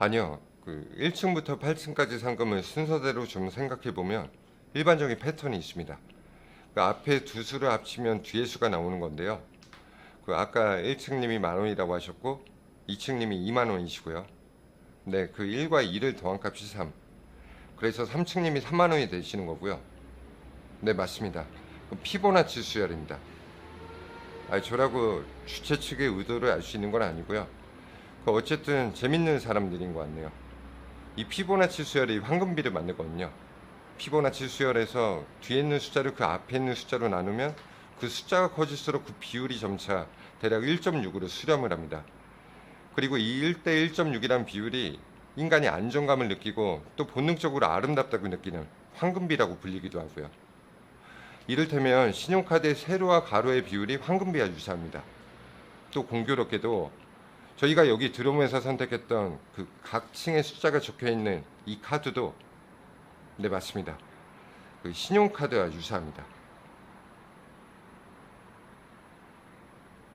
아니요. 그 1층부터 8층까지 상금을 순서대로 좀 생각해 보면 일반적인 패턴이 있습니다. 그 앞에 두 수를 합치면 뒤에 수가 나오는 건데요. 그 아까 1층님이 만 원이라고 하셨고 2층님이 2만 원이시고요. 네, 그 1과 2를 더한 값이 3. 그래서 3층님이 3만 원이 되시는 거고요. 네, 맞습니다. 그 피보나치 수열입니다. 아, 저라고 주최 측의 의도를 알 수 있는 건 아니고요. 그 어쨌든 재밌는 사람들인 것 같네요. 이 피보나치 수열이 황금비를 만들거든요. 피보나치 수열에서 뒤에 있는 숫자를 그 앞에 있는 숫자로 나누면 그 숫자가 커질수록 그 비율이 점차 대략 1.6으로 수렴을 합니다. 그리고 이 1대 1.6이란 비율이 인간이 안정감을 느끼고 또 본능적으로 아름답다고 느끼는 황금비라고 불리기도 하고요. 이를테면 신용카드의 세로와 가로의 비율이 황금비와 유사합니다. 또 공교롭게도 저희가 여기 들어오면서 선택했던 그 각 층의 숫자가 적혀 있는 이 카드도 네 맞습니다. 그 신용카드와 유사합니다.